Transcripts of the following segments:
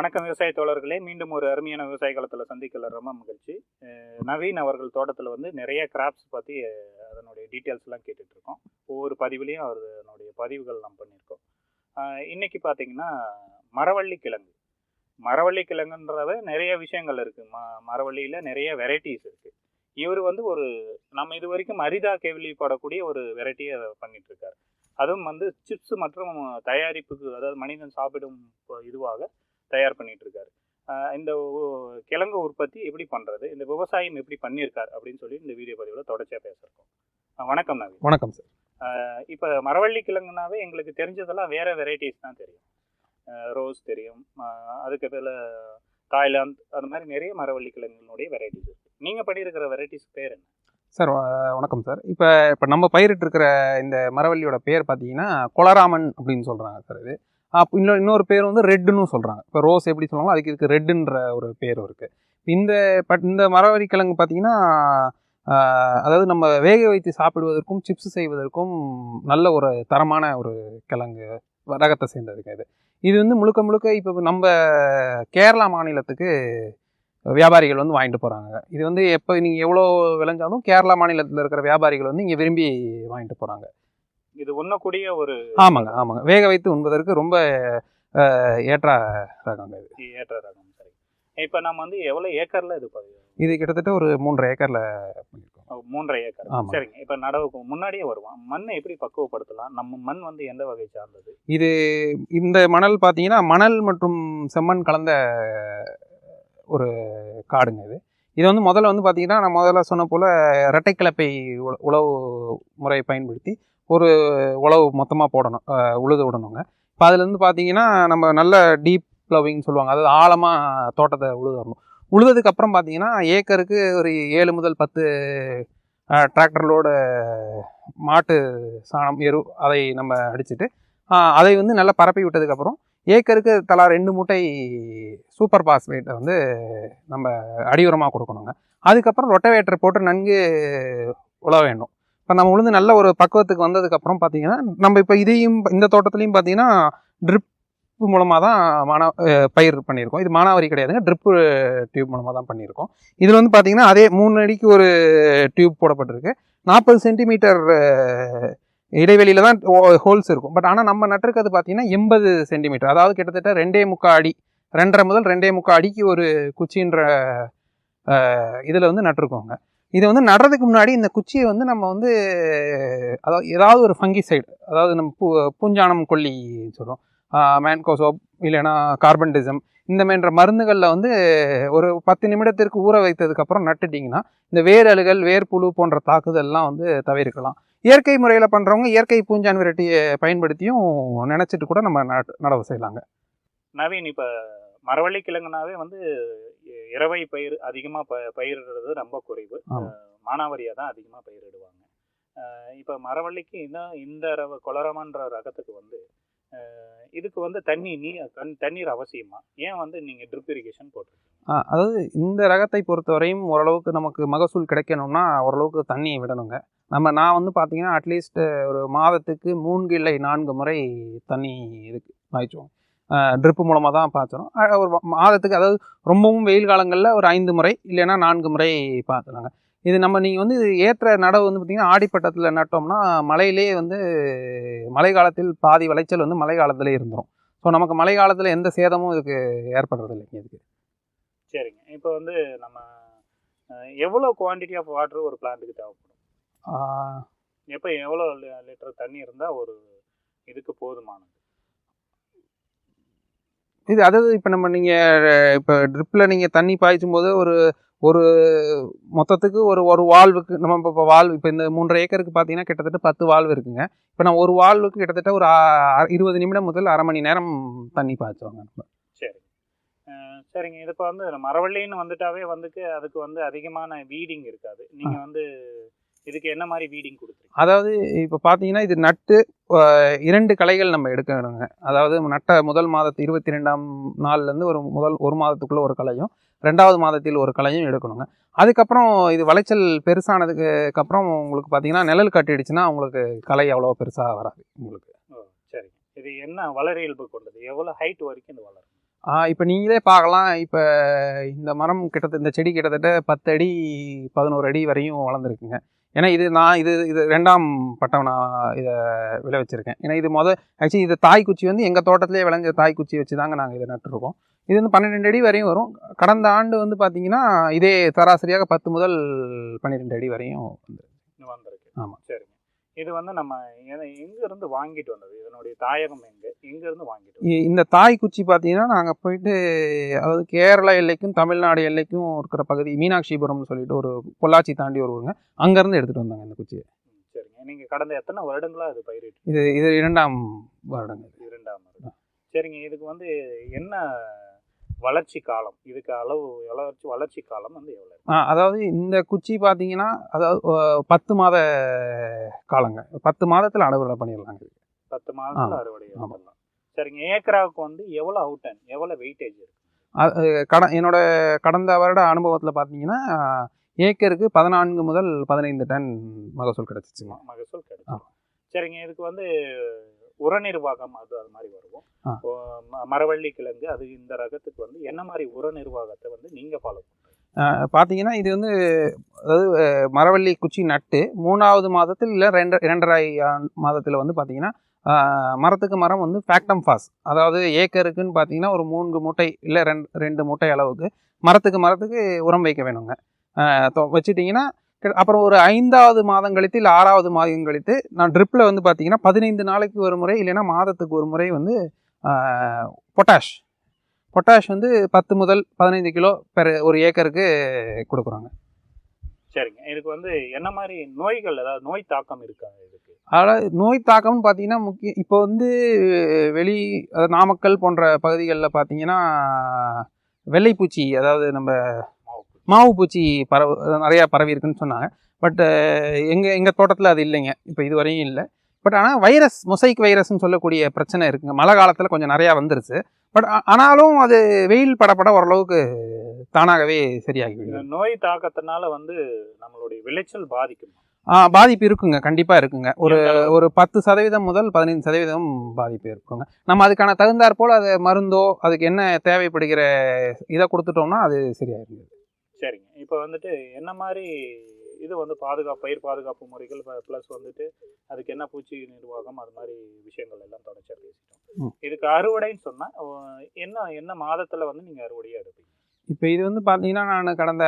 வணக்கம் விவசாய தோழர்களே மீண்டும் ஒரு அருமையான விவசாய காலத்தில் சந்திக்கல. ரொம்ப மகிழ்ச்சி. நவீன் அவர்கள் தோட்டத்தில் வந்து நிறைய கிராப்ஸ் பற்றி அதனுடைய டீட்டெயில்ஸ்லாம் கேட்டுட்ருக்கோம் ஒவ்வொரு பதிவுலேயும் அவர் அதனுடைய பதிவுகள் நாம் பண்ணியிருக்கோம். இன்றைக்கி பார்த்தீங்கன்னா மரவள்ளி கிழங்கு. மரவள்ளி கிழங்குன்றத நிறைய விஷயங்கள் இருக்குது ம மரவள்ளியில் நிறைய வெரைட்டிஸ் இருக்குது இவர் வந்து ஒரு நம்ம இது வரைக்கும் அரிதா கேள்விப்படக்கூடிய ஒரு வெரைட்டியை பண்ணிட்டு இருக்காரு. அதுவும் வந்து சிப்ஸ் மற்றும் தயாரிப்புக்கு அதாவது மனிதன் சாப்பிடும் இதுவாக தயார் பண்ணிட்டு இருக்காரு இந்த கிழங்கு உற்பத்தி எப்படி பண்றது? இந்த விவசாயம் எப்படி பண்ணியிருக்கார்? அப்படின்னு சொல்லி இந்த வீடியோ பதிவில் தொடர்ச்சியாக பேசுறோம் ஆஹ் வணக்கம் நவீன். வணக்கம் சார். இப்போ மரவள்ளி கிழங்குனாவே எங்களுக்கு தெரிஞ்சதெல்லாம் வேற வெரைட்டிஸ் தான் தெரியும். ரோஸ் தெரியும். அதுக்கு பேர்ல தாய்லாந்து அந்த மாதிரி நிறைய மரவள்ளி கிழங்குகளுடைய வெரைட்டிஸ் இருக்கு. நீங்க பண்ணியிருக்கிற வெரைட்டிஸ் பேர் என்ன? சார் வணக்கம் சார். இப்போ இப்போ நம்ம பயிரிட்டு இருக்கிற இந்த மரவள்ளியோட பேர் பார்த்தீங்கன்னா கொலராமன் அப்படின்னு சொல்கிறாங்க சார் இது. அப்போ இன்னொரு இன்னொரு பேர் வந்து ரெட்டுன்னு சொல்கிறாங்க இப்போ ரோஸ் எப்படி சொல்லுவாங்களோ அதுக்கு இதுக்கு ரெட்டுன்ற ஒரு பேரும் இருக்குது இந்த பட் இந்த மரவள்ளி கிழங்கு பார்த்தீங்கன்னா அதாவது நம்ம வேக வைத்து சாப்பிடுவதற்கும் சிப்ஸ் செய்வதற்கும் நல்ல ஒரு தரமான ஒரு கிழங்கு ரகத்தை சேர்ந்ததுக்கு இது. இது வந்து முழுக்க முழுக்க இப்போ நம்ம கேரளா மாநிலத்துக்கு வியாபாரிகள் வந்து வாங்கிட்டு போகிறாங்க இது வந்து எப்போ நீங்கள் எவ்வளோ விளைஞ்சாலும் கேரளா மாநிலத்தில் இருக்கிற வியாபாரிகள் வந்து இங்கே விரும்பி வாங்கிட்டு போகிறாங்க இது உண்ணக்கூடிய ஒரு ஆமாங்க ஆமாங்க. வேக வைத்து உண்பதற்கு ரொம்ப ஏற்ற ரகங்க இது. ஏற்ற ரகம் சரி. இப்போ நம்ம வந்து எவ்வளோ ஏக்கர்ல இது இது கிட்டத்தட்ட ஒரு மூன்றரை ஏக்கரில் பண்ணியிருக்கோம். மூன்றரை ஏக்கர். சரிங்க. இப்போ நடவுக்கு முன்னாடியே வருவான் மண்ணை எப்படி பக்குவப்படுத்தலாம்? நம்ம மண் வந்து எந்த வகை சார்ந்தது? இது இந்த மணல் பார்த்தீங்கன்னா மணல் மற்றும் செம்மண் கலந்த ஒரு காடுங்க இது. இது வந்து முதல்ல வந்து பார்த்தீங்கன்னா நான் முதல்ல சொன்ன போல் இரட்டைக்கிழப்பை உழ- உழவு முறையை பயன்படுத்தி ஒரு உழவு மொத்தமாக போடணும் உழுது விடணுங்க. இப்போ அதுலேருந்து பார்த்தீங்கன்னா நம்ம நல்ல டீப் ப்ளவிங்னு சொல்லுவாங்க. அதாவது ஆழமாக தோட்டத்தை உழுது வரணும் உழுததுக்கு அப்புறம் பார்த்தீங்கன்னா ஏக்கருக்கு ஒரு ஏழு முதல் பத்து டிராக்டர்களோட மாட்டு சாணம் எரு அதை நம்ம அடிச்சுட்டு அதை வந்து நல்லா பரப்பி விட்டதுக்கப்புறம் ஏக்கருக்கு தலா ரெண்டு மூட்டை சூப்பர் பாஸ்பேட்டை வந்து நம்ம அடியுரமாக கொடுக்கணுங்க. அதுக்கப்புறம் ரொட்டவேட்டர் போட்டு நன்கு உழ வேண்டும் இப்போ நம்ம உளுந்து நல்ல ஒரு பக்குவத்துக்கு வந்ததுக்கப்புறம் பார்த்தீங்கன்னா நம்ம இப்போ இதையும் இந்த தோட்டத்துலையும் பார்த்தீங்கன்னா ட்ரிப் மூலமாக தான் மானா பயிர் பண்ணியிருக்கோம். இது மானாவாரி கிடையாதுங்க. ட்ரிப்பு டியூப் மூலமாக தான் பண்ணியிருக்கோம். இதில் வந்து பார்த்தீங்கன்னா அதே மூணு அடிக்கு ஒரு டியூப் போடப்பட்டிருக்கு. நாற்பது சென்டிமீட்டர் இடைவெளியில் தான் ஹோல்ஸ் இருக்கும். பட் ஆனால் நம்ம நட்டிருக்கிறது பார்த்தீங்கன்னா எண்பது சென்டிமீட்டர் அதாவது கிட்டத்தட்ட ரெண்டே முக்கால் அடி ரெண்டரை முதல் ரெண்டே முக்கால் அடிக்கு ஒரு குச்சின்ற இதில் வந்து நட்டிருக்கோங்க. இதை வந்து நடுறதுக்கு முன்னாடி இந்த குச்சியை வந்து நம்ம வந்து அதாவது ஏதாவது ஒரு ஃபங்கி சைடு அதாவது நம்ம பூ பூஞ்சானம் கொல்லி சொல்கிறோம் மேன்கோசோப் இல்லைன்னா கார்பன்டிசம் இந்த மாதிரின்ற மருந்துகளில் வந்து ஒரு பத்து நிமிடத்திற்கு ஊற வைத்ததுக்கப்புறம் நட்டுட்டிங்கன்னா இந்த வேரழுகள் வேர்புழு போன்ற தாக்குதல்லாம் வந்து தவிர்க்கலாம். இயற்கை முறையில் பண்ணுறவங்க இயற்கை பூஞ்சான் விரட்டியை பயன்படுத்தியும் நினச்சிட்டு கூட நம்ம நட் நடவு செய்யலாங்க. நவீன் இப்போ மரவள்ளி கிழங்குனாவே வந்து இரவை பயிர் அதிகமாக ப பயிரிடுறது ரொம்ப குறைவு. மானாவாரியாக தான் அதிகமாக பயிரிடுவாங்க. இப்போ மரவள்ளிக்கு இன்னும் இந்த ரவ கொலரமன்ற ரகத்துக்கு வந்து இதுக்கு வந்து தண்ணி நீ தண் தண்ணீர் அவசியமா? ஏன் வந்து நீங்கள் ட்ரிப் இரிகேஷன் போட்டிருக்கீங்க? அதாவது இந்த ரகத்தை பொறுத்தவரையும் ஓரளவுக்கு நமக்கு மகசூல் கிடைக்கணும்னா ஓரளவுக்கு தண்ணி விடணுங்க. நம்ம நான் வந்து பார்த்தீங்கன்னா அட்லீஸ்ட் ஒரு மாதத்துக்கு மூன்று இல்லை நான்கு முறை தண்ணி இதுக்கு பாய்ச்சுவோம் ட்ரிப்பு மூலமாக தான் அஹ் ஒரு மாதத்துக்கு அதாவது ரொம்பவும் வெயில் காலங்களில் ஒரு ஐந்து முறை இல்லைன்னா நான்கு முறை பாய்ச்சலாங்க இது நம்ம நீங்கள் வந்து இது ஏற்ற நடவு வந்து பார்த்திங்கன்னா ஆடிப்பட்டத்தில் நட்டோம்னா மழையிலே வந்து மழை காலத்தில் பாதி விளைச்சல் வந்து மழை காலத்திலே இருந்துரும். ஸோ நமக்கு மழை காலத்தில் எந்த சேதமும் இதுக்கு ஏற்படுறது இல்லைங்க இதுக்கு. சரிங்க. இப்போ வந்து நம்ம எவ்வளோ குவான்டிட்டி ஆஃப் வாட்டர் ஒரு பிளான்ட்டுக்கு தேவைப்படும்? எப்போ எவ்வளோ லிட்டர் தண்ணி இருந்தால் ஒரு இதுக்கு போதுமானது? இது அதாவது இப்போ நம்ம நீங்கள் இப்போ ட்ரிப்பில் நீங்கள் தண்ணி பாய்ச்சும் போது ஒரு ஒரு மொத்தத்துக்கு ஒரு ஒரு வால்வுக்கு நம்ம இப்போ இப்போ வால்வு இப்போ இந்த மூன்றரை ஏக்கருக்கு பார்த்தீங்கன்னா கிட்டத்தட்ட பத்து வால்வு இருக்குங்க. இப்போ நான் ஒரு வால்வுக்கு கிட்டத்தட்ட ஒரு இருபது நிமிடம் முதல் அரை மணி நேரம் தண்ணி பாய்ச்சுவாங்க நம்ம. சரி. சரிங்க. இது இப்போ வந்து மரவள்ளின்னு வந்துட்டாவே வந்துக்கு அதுக்கு வந்து அதிகமான வீடிங் இருக்காது. நீங்கள் வந்து இதுக்கு என்ன மாதிரி வீடிங் கொடுத்துருக்கீங்க? அதாவது இப்போ பார்த்தீங்கன்னா இது நட்டு இரண்டு களைகள் நம்ம எடுக்க வேணுங்க. அதாவது நட்ட முதல் மாதத்து இருபத்தி ரெண்டாம் நாள்லேருந்து ஒரு முதல் ஒரு மாதத்துக்குள்ளே ஒரு களையும் ரெண்டாவது மாதத்தில் ஒரு களையும் எடுக்கணுங்க. அதுக்கப்புறம் இது விளைச்சல் பெருசானதுக்கு அப்புறம் உங்களுக்கு பார்த்தீங்கன்னா நிழல் கட்டிடுச்சுன்னா உங்களுக்கு களை அவ்வளோ பெருசாக வராது உங்களுக்கு. சரிங்க. இது என்ன வளர இயல்பு கொண்டது? எவ்வளோ ஹைட் வரைக்கும் இது வளரும்? இப்போ நீங்களே பார்க்கலாம் இப்போ இந்த மரம் கிட்டத்தட்ட இந்த செடி கிட்டத்தட்ட பத்து அடி பதினோரு அடி வரையும் வளர்ந்துருக்குங்க. ஏன்னா இது நான் இது இது ரெண்டாம் பட்டம் நான் இதை விளை வச்சுருக்கேன் ஏன்னா இது மொதல் ஆக்சுவலி இது தாய் குச்சி வந்து எங்கள் தோட்டத்திலே விளைஞ்ச தாய் குச்சி வச்சு தாங்க நாங்கள் இதை நட்டுருக்கோம். இது வந்து பன்னிரெண்டு அடி வரையும் வரும். கடந்த ஆண்டு வந்து பார்த்தீங்கன்னா இதே சராசரியாக பத்து முதல் பன்னிரெண்டு அடி வரையும் வந்து வந்திருக்கு. ஆமா. சரிங்க இது வந்து நம்ம எத- எங்க இருந்து வாங்கிட்டு வந்தது? இதனுடைய தாயகம் எங்க? எங்க இருந்து வாங்கிட்டு இந்த தாய் குச்சி பார்த்தீங்கன்னா நாங்கள் போயிட்டு அதாவது கேரளா எல்லைக்கும் தமிழ்நாடு எல்லைக்கும் இருக்கிற பகுதி மீனாட்சிபுரம்னு சொல்லிட்டு ஒரு பொள்ளாச்சி தாண்டி ஒரு ஊருங்க. அங்கேருந்து எடுத்துகிட்டு வந்தாங்க இந்த குச்சியை. சரிங்க. நீங்க கடந்த எத்தனை வருடங்களா அது பயிரிட்டு இது இது இரண்டாம் வருடங்க இது. இரண்டாம் வருடம். சரிங்க. இதுக்கு வந்து என்ன வளர்ச்சி காலம். இதுக்கு அளவு வளர்ச்சி வளர்ச்சி காலம் வந்து எவ்வளவு? ஆ, அதாவது இந்த குச்சி பார்த்தீங்கன்னா அதாவது பத்து மாத காலங்க. பத்து மாதத்தில் அறுவடை பண்ணிடலாங்க பத்து மாதத்துல. அறுவடை. பண்ணலாம் சரிங்க. ஏக்கராவுக்கு வந்து எவ்வளவு அவுட்டன் எவ்வளவு வெயிட்டேஜ் இருக்கு? அது கட என்னோட கடந்த வருட அனுபவத்தில் பார்த்தீங்கன்னா ஏக்கருக்கு பதினான்கு முதல் பதினைந்து டன் மகசூல் கிடச்சிச்சுங்க. மகசூல் கிடைக்கும் சரிங்க. இதுக்கு வந்து உர நிர்வாகம் அது அது மாதிரி வருவோம். மரவள்ளி கிழங்கு அது இந்த ரகத்துக்கு வந்து என்ன மாதிரி உர நிர்வாகத்தை வந்து நீங்க ஃபாலோ பண்றீங்க? பார்த்தீங்கன்னா இது வந்து அதாவது மரவள்ளி குச்சி நட்டு மூணாவது மாதத்தில் இல்லை ரெண்டு இரண்டரை மாதத்தில் வந்து பார்த்தீங்கன்னா மரத்துக்கு மரம் வந்து ஃபேக்டம் ஃபாஸ் அதாவது ஏக்கருக்குன்னு பார்த்தீங்கன்னா ஒரு மூன்று மூட்டை இல்லை ரெண்டு ரெண்டு மூட்டை அளவுக்கு மரத்துக்கு மரத்துக்கு உரம் வைக்க வேணுங்க. வச்சிட்டிங்கன்னா அப்புறம் ஒரு ஐந்தாவது மாதம் கழித்து இல்லை ஆறாவது மாதம் கழித்து நான் ட்ரிப்பில் வந்து பார்த்தீங்கன்னா பதினைந்து நாளைக்கு ஒரு முறை இல்லைன்னா மாதத்துக்கு ஒரு முறை வந்து பொட்டாஷ் பொட்டாஷ் வந்து பத்து முதல் பதினைந்து கிலோ பெர் ஒரு ஏக்கருக்கு கொடுக்குறாங்க. சரிங்க. இதுக்கு வந்து என்ன மாதிரி நோய்கள் ஏதாவது நோய் தாக்கம் இருக்கா இதுக்கு? அதாவது நோய் தாக்கம்னு பார்த்தீங்கன்னா முக்கிய இப்போ வந்து வெளி அதாவது நாமக்கல் போன்ற பகுதிகளில் பார்த்தீங்கன்னா வெள்ளைப்பூச்சி அதாவது நம்ம மாவு பூச்சி பரவ நிறையா பரவி இருக்குன்னு சொன்னாங்க. பட் எங்கள் எங்கள் தோட்டத்தில் அது இல்லைங்க. இப்போ இது வரையும் இல்லை. பட் ஆனால் வைரஸ் மொசைக் வைரஸ்னு சொல்லக்கூடிய பிரச்சனை இருக்குங்க. மழை காலத்தில் கொஞ்சம் நிறையா வந்துருச்சு. பட் ஆனாலும் அது வெயில் படப்பட ஓரளவுக்கு தானாகவே சரியாகி நோய் தாக்கத்தினால வந்து நம்மளுடைய விளைச்சல் பாதிக்கும். பாதிப்பு இருக்குங்க. கண்டிப்பாக இருக்குங்க. ஒரு? ஒரு பத்து சதவீதம் முதல் பதினைந்து சதவீதம் பாதிப்பு இருக்குங்க. நம்ம அதுக்கான தகுந்தாற் போல் அது மருந்தோ அதுக்கு என்ன தேவைப்படுகிற இதை கொடுத்துட்டோம்னா அது சரிங்க இப்போ வந்துட்டு என்ன மாதிரி இது வந்து பாதுகாப்பு பயிர் பாதுகாப்பு முறைகள் ப்ளஸ் வந்துட்டு அதுக்கு என்ன பூச்சி நிர்வாகம் அது மாதிரி விஷயங்கள் எல்லாம் தொடர்ச்சியாக பேசிட்டோம். இதுக்கு அறுவடைன்னு சொன்னால் என்ன என்ன மாதத்தில் வந்து நீங்கள் அறுவடையாக எடுப்பீங்க? இப்போ இது வந்து பார்த்தீங்கன்னா நான் கடந்த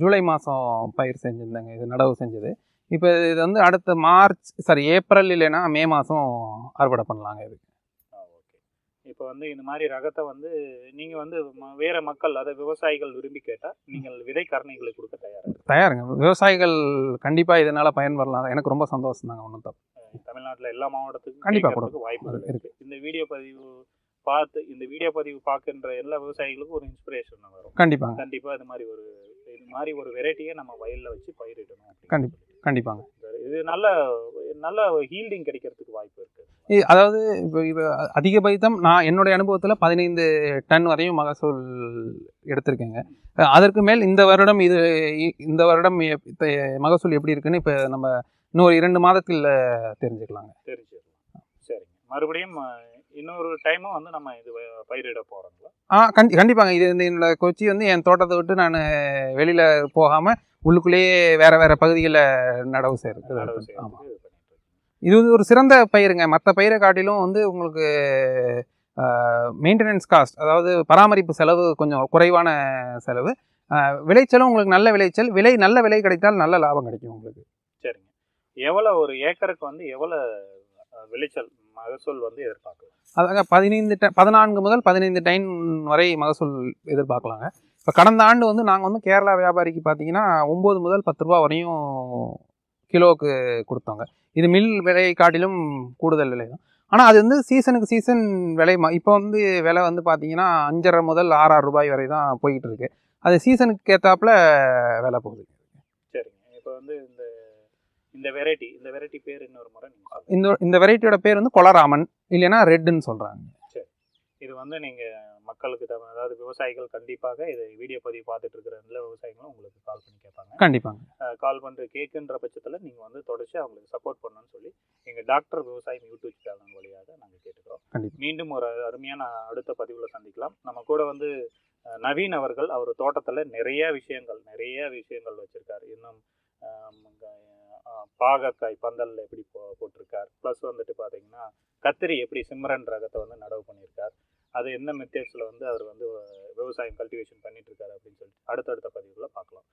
ஜூலை மாதம் பயிர் செஞ்சுருந்தேங்க. இது நடவு செஞ்சது. இப்போ இது வந்து அடுத்த மார்ச் சாரி ஏப்ரல் இல்லைன்னா மே மாதம் அறுவடை பண்ணலாங்க இது ஓகே இப்போ வந்து இந்த மாதிரி ரகத்தை வந்து நீங்கள் வந்து வேற மக்கள் அதாவது விவசாயிகள் விரும்பி கேட்டால் நீங்கள் விதை கரணைகளை கொடுக்க தயாராக தயாருங்க. விவசாயிகள் கண்டிப்பாக இதனால் பயன்பெறலாம் எனக்கு ரொம்ப சந்தோஷம் தாங்க ஒன்றும் தப்பு தமிழ்நாட்டில் எல்லா மாவட்டத்துக்கும் கண்டிப்பா கேட்கறதுக்கு வாய்ப்புகள் இருக்கு. இருக்கு. இந்த வீடியோ பதிவு பார்த்து இந்த வீடியோ பதிவு பார்க்கின்ற எல்லா விவசாயிகளுக்கும் ஒரு இன்ஸ்பிரேஷன் வரும். கண்டிப்பாங்க. கண்டிப்பா இது மாதிரி ஒரு இது மாதிரி ஒரு வெரைட்டியை நம்ம வயல்ல வச்சு பயிரிடணும் அப்படின்னு கண்டிப்பா. கண்டிப்பாங்க. இது நல்ல நல்ல ஹீல்டிங் கிடைக்கிறதுக்கு வாய்ப்பு இருக்கு. இ- அதாவது இப்போ இப்போ அதிகபட்சம் நான் என்னுடைய அனுபவத்தில் பதினைந்து டன் வரையும் மகசூல் எடுத்திருக்கேங்க. அதற்கு மேல் இந்த வருடம் இது இந்த வருடம் மகசூல் எப்படி இருக்குன்னு இப்போ நம்ம இன்னொரு இரண்டு மாதத்தில் தெரிஞ்சுக்கலாங்க. தெரிஞ்சிடலாம் சரிங்க. மறுபடியும் இன்னொரு டைமும் வந்து நம்ம இது பயிரிட போறோங்களா ஆ கண்டி கண்டிப்பாங்க. இது இந்த என்னோட கொச்சி வந்து என் தோட்டத்தை விட்டு நான் வெளியில் போகாமல் உள்ளுக்குள்ளேயே வேறு வேறு பகுதிகளில் நடவு செய்கிறது நடவு ஆமாம் இது வந்து ஒரு சிறந்த பயிருங்க. மற்ற பயிரை காட்டிலும் வந்து உங்களுக்கு மெயின்டெனன்ஸ் காஸ்ட் அதாவது பராமரிப்பு செலவு கொஞ்சம் குறைவான செலவு. விளைச்சலும் உங்களுக்கு நல்ல விளைச்சல். விலை நல்ல விலை கிடைத்தால் நல்ல லாபம் கிடைக்கும் உங்களுக்கு. சரிங்க. எவ்வளவு ஒரு ஏக்கருக்கு வந்து எவ்வளவு அஹ், விளைச்சல் மகசூல் வந்து எதிர்பார்க்கலாம்? அதாங்க பதினைந்து டன் பதினான்கு முதல் பதினைந்து டைன் வரை மகசூல் எதிர்பார்க்கலாங்க. இப்போ கடந்த ஆண்டு வந்து நாங்கள் வந்து கேரளா வியாபாரிக்கு பார்த்தீங்கன்னா ஒம்பது முதல் பத்து ரூபா வரையும் கிலோவுக்கு கொடுத்தோங்க. இது மில் விலை காட்டிலும் கூடுதல் விலை தான். ஆனால் அது வந்து சீசனுக்கு சீசன் விலை இப்போ வந்து விலை வந்து பார்த்தீங்கன்னா அஞ்சரை முதல் ஆறாறு ரூபாய் வரை தான் போயிட்டு இருக்கு அது சீசனுக்கு ஏற்றாப்புல விலை போகுது. சரிங்க. இப்போ வந்து இந்த இந்த வெரைட்டி இந்த வெரைட்டி பேர் இன்னொரு முறை. இந்த இந்த வெரைட்டியோட பேர் வந்து கொலராமன் இல்லைன்னா ரெட்டுன்னு சொல்கிறாங்க இது வந்து நீங்கள் மக்களுக்கு தகுந்த அதாவது விவசாயிகள் கண்டிப்பாக இதை வீடியோ பதிவு பார்த்துட்டு இருக்கிற எல்லா விவசாயிகளும் உங்களுக்கு கால் பண்ணி கேட்பாங்க. கண்டிப்பாங்க. கால் பண்ணுற கேட்குன்ற பட்சத்தில் நீங்கள் வந்து தொடர்ச்சி அவங்களுக்கு சப்போர்ட் பண்ணணும்னு சொல்லி எங்கள் டாக்டர் விவசாயம் யூடியூப் சேனல் வழியாக நாங்கள் கேட்டுக்கிறோம். மீண்டும் ஒரு அருமையான அடுத்த பதிவில் சந்திக்கலாம். நம்ம கூட வந்து நவீன் அவர்கள் அவர் தோட்டத்தில் நிறைய விஷயங்கள் நிறைய விஷயங்கள் வச்சுருக்காரு. இன்னும் ஆம், க- அஹ், பாகற்காய் பந்தல் எப்படி போ போட்டிருக்கார். ப்ளஸ் வந்துட்டு பார்த்தீங்கன்னா கத்திரி எப்படி சிம்ரன் ரகத்தை வந்து நடவு பண்ணியிருக்கார். அது என்ன மெத்தேட்ஸில் வந்து அவர் வந்து விவசாயம் கல்டிவேஷன் பண்ணிட்டு இருக்காரு அப்படின்னு சொல்லிட்டு அடுத்தடுத்த பதிவுகளை பார்க்கலாம்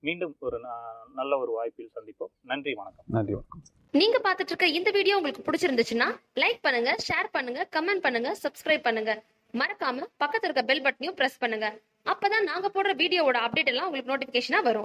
மீண்டும் ஒரு ந- நல்ல ஒரு வாய்ப்பில் சந்திப்போம். நன்றி வணக்கம். நன்றி வணக்கம். நீங்க பார்த்துட்டு இருக்க இந்த வீடியோ உங்களுக்கு பிடிச்சிருந்துச்சுன்னா லைக் பண்ணுங்க ஷேர் பண்ணுங்க கமெண்ட் பண்ணுங்க சப்ஸ்கிரைப் பண்ணுங்க. மறக்காம பக்கத்துல இருக்க பெல் பட்டனையும் பிரஸ் பண்ணுங்க. அப்பதான் நாங்க போடுற வீடியோவோட அப்டேட் எல்லாம் உங்களுக்கு நோட்டிபிகேஷனா வரும்.